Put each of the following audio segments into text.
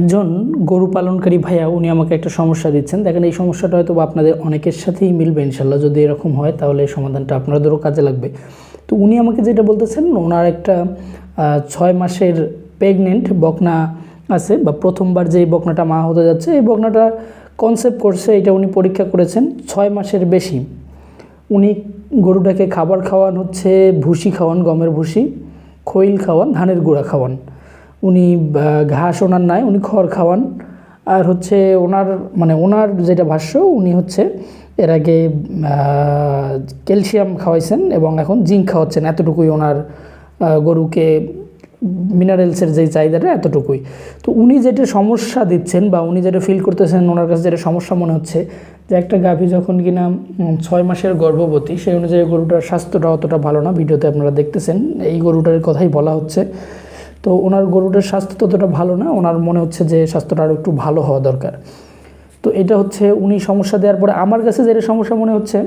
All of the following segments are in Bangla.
একজন গরু পালনকারী ভাইয়া, উনি আমাকে একটা সমস্যা দিচ্ছেন। দেখেন, এই সমস্যাটা হয়তো আপনাদের অনেকের সাথেই মিলবে ইনশাল্লাহ, যদি এরকম হয়, তাহলে এই সমাধানটা আপনাদেরও কাজে লাগবে। তো উনি আমাকে যেটা বলতেছেন, ওনার একটা ছয় মাসের প্রেগনেন্ট বকনা আছে, বা প্রথমবার যে বকনাটা মা হতে যাচ্ছে, এই বকনাটা কনসেপ্ট করছে, এটা উনি পরীক্ষা করেছেন, ছয় মাসের বেশি। উনি গরুটাকে খাবার খাওয়ান হচ্ছে, ভুসি খাওয়ান, গমের ভুসি, খৈল খাওয়ান, ধানের গুঁড়া খাওয়ান। উনি ঘাস ওনার নাই, উনি খড় খাওয়ান। আর হচ্ছে ওনার মানে ওনার যেটা ভাষ্য, উনি হচ্ছে এর আগে ক্যালসিয়াম খাওয়াইছেন এবং এখন জিঙ্ক খাওয়াচ্ছেন, এতটুকুই ওনার গরুকে মিনারেলসের যে চাহিদাটা, এতটুকুই। তো উনি যেটা সমস্যা দিচ্ছেন বা উনি যেটা ফিল করতেছেন, ওনার কাছে যেটা সমস্যা মনে হচ্ছে, যে একটা গাভী যখন কিনা ছয় মাসের গর্ভবতী, সেই অনুযায়ী গরুটার স্বাস্থ্যটা অতটা ভালো না, ভিডিওতে আপনারা দেখতেছেন। এই গরুটার কথাই বলা হচ্ছে। তো ওনার গরুটার স্বাস্থ্য ততটা ভালো না, ওনার মনে হচ্ছে যে স্বাস্থ্যটা আরও একটু ভালো হওয়া দরকার। তো এটা হচ্ছে উনি সমস্যা দেওয়ার পরে আমার কাছে যেটা সমস্যা মনে হচ্ছে,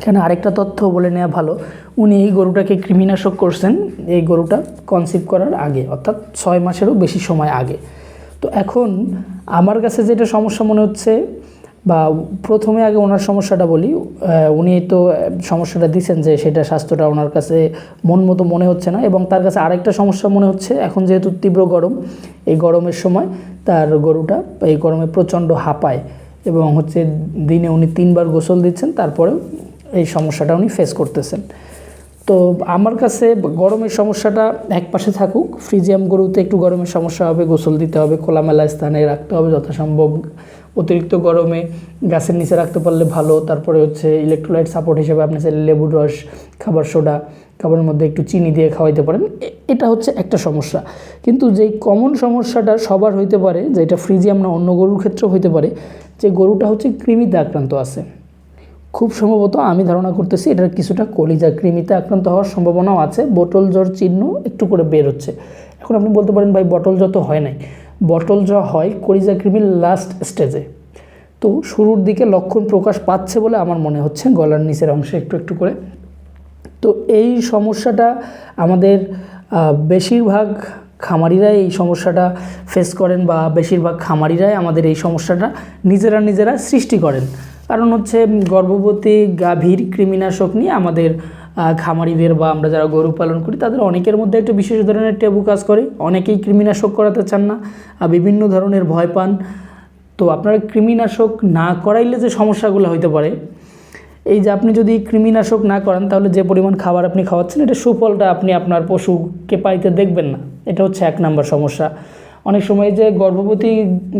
এখানে আরেকটা তথ্য বলে নেওয়া ভালো, উনি এই গরুটাকে কৃমিনাশক করছেন, এই গরুটা কনসিভ করার আগে, অর্থাৎ ছয় মাসেরও বেশি সময় আগে। তো এখন আমার কাছে যেটা সমস্যা মনে হচ্ছে বা প্রথমে আগে ওনার সমস্যাটা বলি উনি তো সমস্যাটা দিচ্ছেন যে সেটা স্বাস্থ্যটা ওনার কাছে মন মতো মনে হচ্ছে না এবং তার কাছে আরেকটা সমস্যা মনে হচ্ছে, এখন যেহেতু তীব্র গরম, এই গরমের সময় তার গরুটা এই গরমে প্রচণ্ড হাঁপায় এবং হচ্ছে দিনে উনি তিনবার গোসল দিচ্ছেন, তারপরেও এই সমস্যাটা উনি ফেস করতেছেন। তো আমার কাছে গরমের সমস্যাটা এক পাশে থাকুক ফ্রিজিয়াম গরুতে একটু গরমের সমস্যা হবে, গোসল দিতে হবে, খোলামেলা স্থানে রাখতে হবে যথাসম্ভব। অতিরিক্ত গরমে গাছের নিচে রাখতে পারলে ভালো, তারপরে হচ্ছে ইলেকট্রোলাইট সাপোর্ট হিসেবে আপনি চাইলে লেবুর রস, খাবার সোডা, খাবারের মধ্যে একটু চিনি দিয়ে খাওয়াইতে পারেন। এটা হচ্ছে একটা সমস্যা। কিন্তু যেই কমন সমস্যাটা সবার হইতে পারে, যেটা ফ্রিজিয়াম না অন্য গরুর ক্ষেত্রেও হইতে পারে, যে গরুটা হচ্ছে কৃমিতে আক্রান্ত আছে। খুব সম্ভবত আমি ধারণা করতেছি এটার কিছুটা কলিজা কৃমিতে আক্রান্ত হওয়ার সম্ভাবনাও আছে বটল জ্বর চিহ্ন একটু করে বের হচ্ছে। এখন আপনি বলতে পারেন, ভাই বটল জ্বর তো হয় নাই। বটল জ্বর হয় কলিজা কৃমির লাস্ট স্টেজে তো শুরুর দিকে লক্ষণ প্রকাশ পাচ্ছে বলে আমার মনে হচ্ছে, গলার নিচের অংশে একটু একটু করে। তো এই সমস্যাটা আমাদের বেশিরভাগ খামারিরাই এই সমস্যাটা ফেস করেন বা বেশিরভাগ খামারিরাই আমাদের এই সমস্যাটা নিজেরা নিজেরা সৃষ্টি করেন। কারণ হচ্ছে গর্ভবতী গাভীর কৃমিনাশক নিয়ে আমাদের খামারিদের বা আমরা যারা গরু পালন করি, তাদের অনেকের মধ্যে একটা বিশেষ ধরনের টেবু কাজ করে। অনেকেই কৃমিনাশক করাতে চান না আর বিভিন্ন ধরনের ভয় পান। তো আপনারা কৃমিনাশক না করাইলে যে সমস্যাগুলো হইতে পারে, এই যে আপনি যদি কৃমিনাশক না করান, তাহলে যে পরিমাণ খাবার আপনি খাওয়াচ্ছেন, এটা সুফলটা আপনি আপনার পশুকে পাইতে দেখবেন না। এটা হচ্ছে এক নাম্বার সমস্যা। অনেক সময় যে গর্ভবতী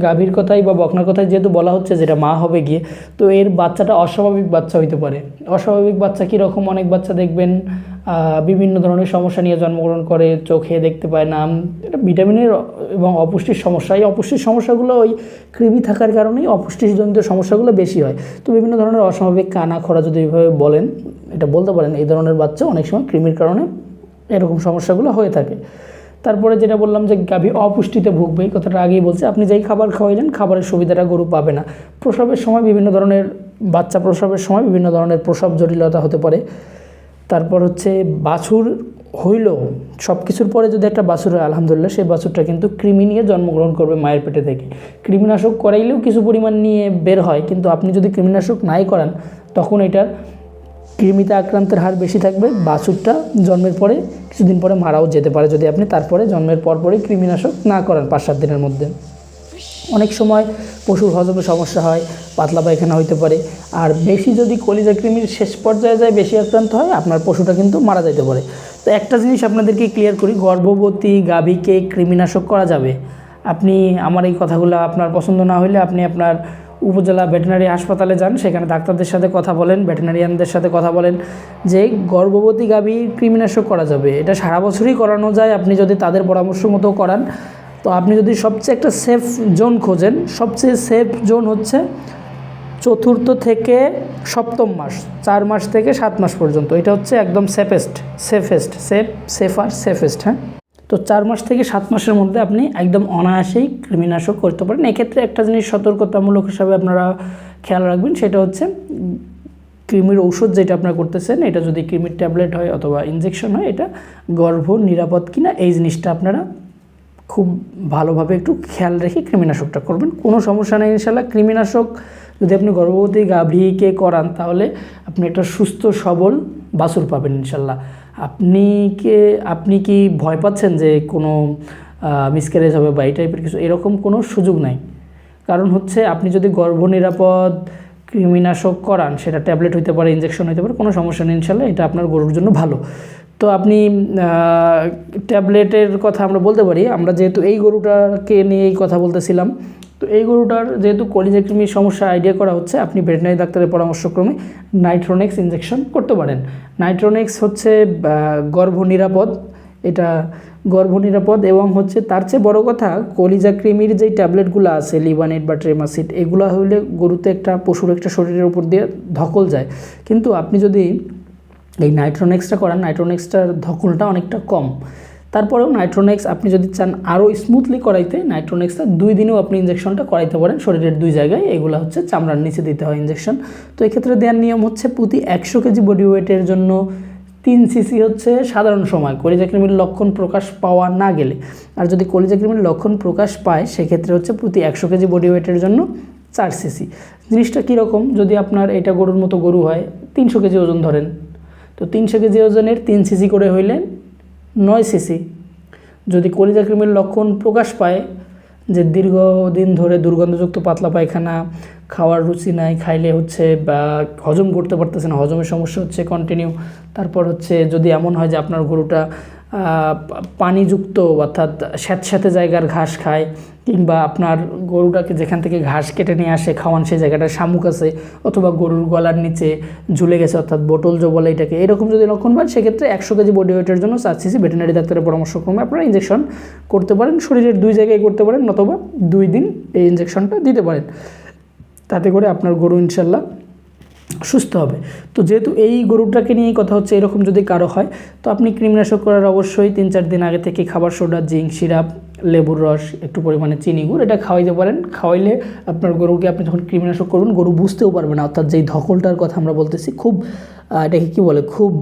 গাভীর কথাই বা বকনার কথাই যেহেতু বলা হচ্ছে যেটা মা হবে গিয়ে, তো এর বাচ্চাটা অস্বাভাবিক বাচ্চা হইতে পারে। অস্বাভাবিক বাচ্চা কীরকম? অনেক বাচ্চা দেখবেন বিভিন্ন ধরনের সমস্যা নিয়ে জন্মগ্রহণ করে, চোখে দেখতে পায় না। এটা ভিটামিনের এবং অপুষ্টির সমস্যা। এই অপুষ্টির সমস্যাগুলো ওই কৃমি থাকার কারণেই অপুষ্টিজনিত সমস্যাগুলো বেশি হয়। তো বিভিন্ন ধরনের অস্বাভাবিক কানা খরা যদি এইভাবে বলেন, এটা বলতে পারেন, এই ধরনের বাচ্চা অনেক সময় কৃমির কারণে এরকম সমস্যাগুলো হয়ে থাকে। তারপরে যেটা বললাম যে গাভী অপুষ্টিতে ভুগবে, এই কথাটা আগেই বলছে, আপনি যেই খাবার খাওয়াইলেন, খাবারের সুবিধাটা গরু পাবে না। প্রসবের সময় বিভিন্ন ধরনের, বাচ্চা প্রসবের সময় বিভিন্ন ধরনের প্রসব জটিলতা হতে পারে। তারপর হচ্ছে বাছুর হইল সব কিছুর পরে যদি একটা বাছুর হয়, আলহামদুলিল্লাহ, সেই বাছুরটা কিন্তু কৃমি নিয়ে জন্মগ্রহণ করবে মায়ের পেটে থেকে। কৃমিনাশক করাইলেও কিছু পরিমাণ নিয়ে বের হয়, কিন্তু আপনি যদি কৃমিনাশক নাই করান, তখন এটার কৃমিতে আক্রান্তের হার বেশি থাকবে, বাছুরটা জন্মের পরে, কিছুদিন পরে মারাও যেতে পারে যদি আপনি তারপরে জন্মের পর পরই কৃমিনাশক না করান পাঁচ সাত দিনের মধ্যে। অনেক সময় পশুর হজমে সমস্যা হয়, পাতলা পায়খানা হইতে পারে, আর বেশি যদি কলিজা কৃমির শেষ পর্যায়ে যায়, বেশি আক্রান্ত হয়, আপনার পশুটা কিন্তু মারা যেতে পারে। তো একটা জিনিস আপনাদেরকে ক্লিয়ার করি, গর্ভবতী গাভীকে কৃমিনাশক করা যাবে। আপনি আমার এই কথাগুলো আপনার পছন্দ না হলে আপনি আপনার উপজেলা ভেটেনারি হাসপাতালে যান। সেখানে ডাক্তারদের সাথে কথা বলেন ভেটেনারিয়ানদের সাথে কথা বলেন যে গর্ভবতী গাভী কৃমিনাশক করা যাবে। এটা সারা বছরই করানো যায়। আপনি যদি তাদের পরামর্শ মতো করান, তো আপনি যদি সবচেয়ে একটা সেফ জোন খোঁজেন, সবচেয়ে সেফ জোন হচ্ছে চতুর্থ থেকে সপ্তম মাস, চার মাস থেকে সাত মাস পর্যন্ত। এটা হচ্ছে একদম safest safest safe safer safest হ্যাঁ? তো চার মাস থেকে সাত মাসের মধ্যে আপনি একদম অনায়াসেই কৃমিনাশক করতে পারেন। এক্ষেত্রে একটা জিনিস সতর্কতামূলক হিসাবে আপনারা খেয়াল রাখবেন, সেটা হচ্ছে কৃমির ঔষধ যেটা আপনারা করতেছেন, এটা যদি কৃমির ট্যাবলেট হয় অথবা ইনজেকশন হয়, এটা গর্ভ নিরাপদ কিনা এই জিনিসটা আপনারা খুব ভালোভাবে একটু খেয়াল রেখে কৃমিনাশকটা করবেন। কোনো সমস্যা নেই ইনশাল্লাহ কৃমিনাশক যদি আপনি গর্ভবতী গাভীকে করান, তাহলে আপনি একটা সুস্থ, সবল বাছুর পাবেন ইনশাল্লাহ আপনি কে, আপনি কি ভয় পাচ্ছেন যে কোনো মিসক্যারেজ হবে বা এই টাইপের কিছু? এরকম কোনো সুযোগ নাই। কারণ হচ্ছে আপনি যদি গর্ভ নিরাপদ কৃমিনাশক করান, সেটা ট্যাবলেট হতে পারে ইঞ্জেকশন হতে পারে, কোনো সমস্যা নেই ইনশাল্লাহ, এটা আপনার গরুর জন্য ভালো। তো আপনি ট্যাবলেটের কথা আমরা বলতে পারি, আমরা যেহেতু এই গরুটাকে নিয়ে এই কথা বলতেছিলাম তো এই গরুটার যেহেতু কলিজা কৃমির সমস্যা আইডিয়া করা হচ্ছে, আপনি ভেটেনারি ডাক্তারের পরামর্শক্রমে নাইট্রোনেক্স ইঞ্জেকশন করতে পারেন। নাইট্রোনেক্স হচ্ছে গর্ভ নিরাপদ এটা গর্ভ নিরাপদ এবং হচ্ছে তার চেয়ে বড় কথা কলিজা কৃমির যেই ট্যাবলেটগুলো আছে লিবানেট বা ট্রেমাসিড এগুলো হলে গরুতে একটা, পশুর একটা শরীরের উপর দিয়ে ধকল যায়। কিন্তু আপনি যদি এই নাইট্রোনেক্সটা করান নাইট্রোনেক্সটার ধকলটা অনেকটা কম। তারপরেও নাইট্রোনেক্স আপনি যদি চান আরও স্মুথলি করাইতে নাইট্রোনেক্সটা দুই দিনেও আপনি ইঞ্জেকশনটা করাইতে পারেন। শরীরের দুই জায়গায় এগুলো হচ্ছে চামড়ার নিচে দিতে হয় ইঞ্জেকশন তো এক্ষেত্রে দেওয়ার নিয়ম হচ্ছে প্রতি একশো কেজি বডি ওয়েটের জন্য তিন সিসি হচ্ছে সাধারণ সময় কলিজা কৃমির লক্ষণ প্রকাশ পাওয়া না গেলে। আর যদি কলিজা কৃমির লক্ষণ প্রকাশ পায়, সেক্ষেত্রে হচ্ছে প্রতি একশো কেজি বডি ওয়েটের জন্য চার সিসি জিনিসটা কীরকম যদি আপনার এটা গরুর মতো গরু হয়, তিনশো কেজি ওজন ধরেন। তো তিনশো কেজি ওজনের তিন সিসি করে হইলে নয় সিসি। যদি কলিজা ক্রিমের লক্ষণ প্রকাশ পায় যে দীর্ঘদিন ধরে দুর্গন্ধযুক্ত পাতলা পায়খানা, খাওয়ার রুচি নাই, খাইলে হচ্ছে বা হজম করতে পারতেছে না, হজমের সমস্যা হচ্ছে কন্টিনিউ তারপর হচ্ছে যদি এমন হয় যে আপনার গরুটা পানিযুক্ত অর্থাৎ স্যাঁতস্যাঁতে জায়গার ঘাস খায় কিংবা আপনার গরুটাকে যেখান থেকে ঘাস কেটে নিয়ে আসে, খাওয়ান সেই জায়গাটা শামুক আছে, অথবা গরুর গলার নিচে ঝুলে গেছে, অর্থাৎ বোটল জো বলে এটাকে, এরকম যদি লক্ষণ পান সেক্ষেত্রে একশো কেজি বডি ওয়েটের জন্য চার সিসি ভেটেনারি ডাক্তারের পরামর্শক্রমে আপনারা ইঞ্জেকশন করতে পারেন, শরীরের দুই জায়গায় করতে পারেন, অথবা দুই দিন এই ইঞ্জেকশনটা দিতে পারেন। তাতে করে আপনার গরু ইনশাল্লাহ সুস্থ হবে। তো যেহেতু এই গরুটাকে নিয়েই কথা হচ্ছে, এরকম যদি কারও হয়, তো আপনি কৃমিনাশক করার অবশ্যই তিন চার দিন আগে থেকে খাবার সোডা, জিঙ্ক, সিরাপ লেবুর রস, একটু পরিমাণে চিনি গুড়, এটা খাওয়াইতে পারেন। খাওয়াইলে আপনার গরুকে আপনি যখন কৃমিনাশক করবেন, গরু বুঝতেও পারবে না। অর্থাৎ যেই ধকলটার কথা আমরা বলতেছি, খুব এটাকে কী বলে? খুব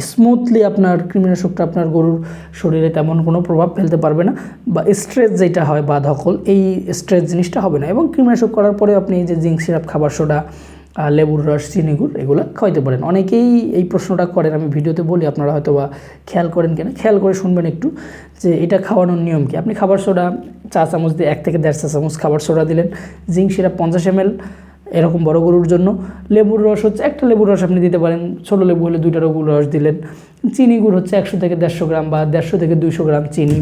স্মুথলি আপনার কৃমিনাশকটা আপনার গরুর শরীরে তেমন কোনো প্রভাব ফেলতে পারবে না। বা স্ট্রেস যেটা হয় বা ধকল, এই স্ট্রেস জিনিসটা হবে না। এবং কৃমিনাশক করার পরে আপনি এই যে জিঙ্ক সিরাপ খাবার সোডা লেবুর রস, চিনি গুড়, এগুলো খাওয়াইতে পারেন। অনেকেই এই প্রশ্নটা করেন, আমি ভিডিওতে বলি, আপনারা হয়তো বা খেয়াল করেন কেন। খেয়াল করে শুনবেন একটু যে এটা খাওয়ানোর নিয়ম কি। আপনি খাবার সোডা চা চামচ দিয়ে এক থেকে দেড় চা চামচ খাবার সোডা দিলেন, জিঙ্ক সিরাপ পঞ্চাশ এম এরকম বড় গরুর জন্য। লেবুর রস হচ্ছে, একটা লেবুর রস আপনি দিতে পারেন, ছোটো লেবু হলে দুইটা লেবুর রস দিলেন। চিনি গুড় হচ্ছে একশো থেকে দেড়শো গ্রাম বা দেড়শো থেকে দুইশো গ্রাম চিনি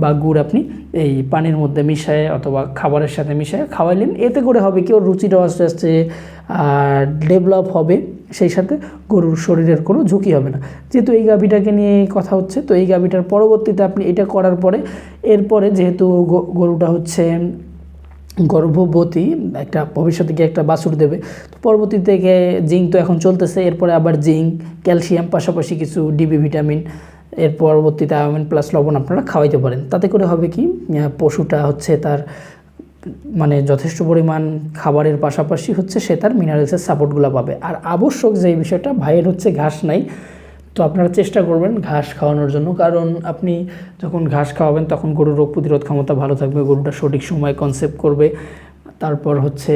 বা গুড় আপনি এই পানির মধ্যে মিশায় অথবা খাবারের সাথে মিশায় খাওয়াইলেন। এতে করে হবে কি, ওর রুচিটাও আস্তে আস্তে ডেভেলপ হবে, সেই সাথে গরুর শরীরের কোনো ঝুঁকি হবে না। যেহেতু এই গাভীটাকে নিয়ে কথা হচ্ছে, তো এই গাভীটার পরবর্তীতে আপনি এটা করার পরে, এরপরে যেহেতু গরুটা হচ্ছে গর্ভবতী একটা ভবিষ্যতে গিয়ে একটা বাছুর দেবে। তো পরবর্তী থেকে জিঙ্ক তো এখন চলতেছে, এরপরে আবার জিঙ্ক, ক্যালসিয়াম, পাশাপাশি কিছু ডিবি ভিটামিন, এর পরবর্তীতে আয়মিন প্লাস লবণ আপনারা খাওয়াইতে পারেন। তাতে করে হবে কি পশুটা হচ্ছে তার মানে যথেষ্ট পরিমাণ খাবারের পাশাপাশি হচ্ছে সে তার মিনারেলসের সাপোর্টগুলো পাবে। আর আবশ্যক যে বিষয়টা, ভাইয়ের হচ্ছে ঘাস নাই। তো আপনারা চেষ্টা করবেন ঘাস খাওয়ানোর জন্য। কারণ আপনি যখন ঘাস খাওয়াবেন, তখন গরুর রোগ প্রতিরোধ ক্ষমতা ভালো থাকবে, গরুটা সঠিক সময় কনসেপ্ট করবে। তারপর হচ্ছে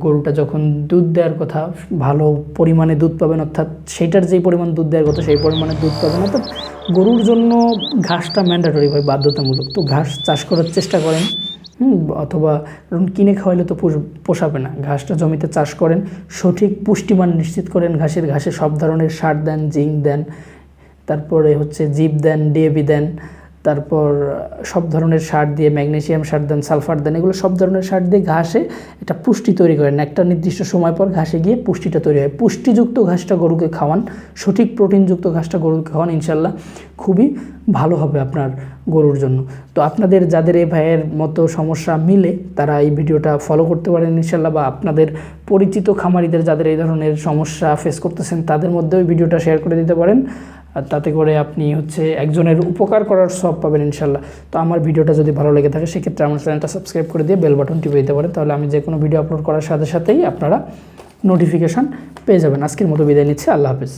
গরুটা যখন দুধ দেওয়ার কথা, ভালো পরিমাণে দুধ পাবেন, অর্থাৎ সেইটার যেই পরিমাণ দুধ দেওয়ার কথা, সেই পরিমাণে দুধ পাবেন। অর্থাৎ গরুর জন্য ঘাসটা ম্যান্ডেটরি হয়, বাধ্যতামূলক। তো ঘাস চাষ করার চেষ্টা করেন। অথবা কিনে খাওয়াইলে তো পোষাবে না। ঘাসটা জমিতে চাষ করেন, সঠিক পুষ্টিমান নিশ্চিত করেন, ঘাসের ঘাসে সব ধরনের সার দেন, জিঙ্ক দেন, তারপরে হচ্ছে জিপ দেন ডিএবি দেন তারপর সব ধরনের সার দিয়ে ম্যাগনেশিয়াম সার দেন, সালফার দেন, এগুলো সব ধরনের সার দিয়ে ঘাসে একটা পুষ্টি তৈরি করেন। একটা নির্দিষ্ট সময় পর ঘাসে গিয়ে পুষ্টিটা তৈরি হয়। পুষ্টিযুক্ত ঘাসটা গরুকে খাওয়ান, সঠিক প্রোটিনযুক্ত ঘাসটা গরুকে খাওয়ান ইনশাল্লাহ খুবই ভালো হবে আপনার গরুর জন্য। তো আপনাদের যাদের এই ভাইয়ের মতো সমস্যা মিলে তারা এই ভিডিওটা ফলো করতে পারেন ইনশাল্লাহ বা আপনাদের পরিচিত খামারিদের যাদের এই ধরনের সমস্যা ফেস করতেছেন, তাদের মধ্যেও ভিডিওটা শেয়ার করে দিতে পারেন। আর তাতে করে আপনি হচ্ছে একজনের উপকার করার সব পাবেন ইনশাল্লাহ। তো আমার ভিডিওটা যদি ভালো লেগে থাকে, সেক্ষেত্রে আমার চ্যানেলটা সাবস্ক্রাইব করে দিয়ে বেল বাটন টিপে দিতে পারেন। তাহলে আমি যে কোনো ভিডিও আপলোড করার সাথে সাথেই আপনারা নোটিফিকেশান পেয়ে যাবেন। আজকের মতো বিদায় নিচ্ছি। আল্লাহ হাফিজ।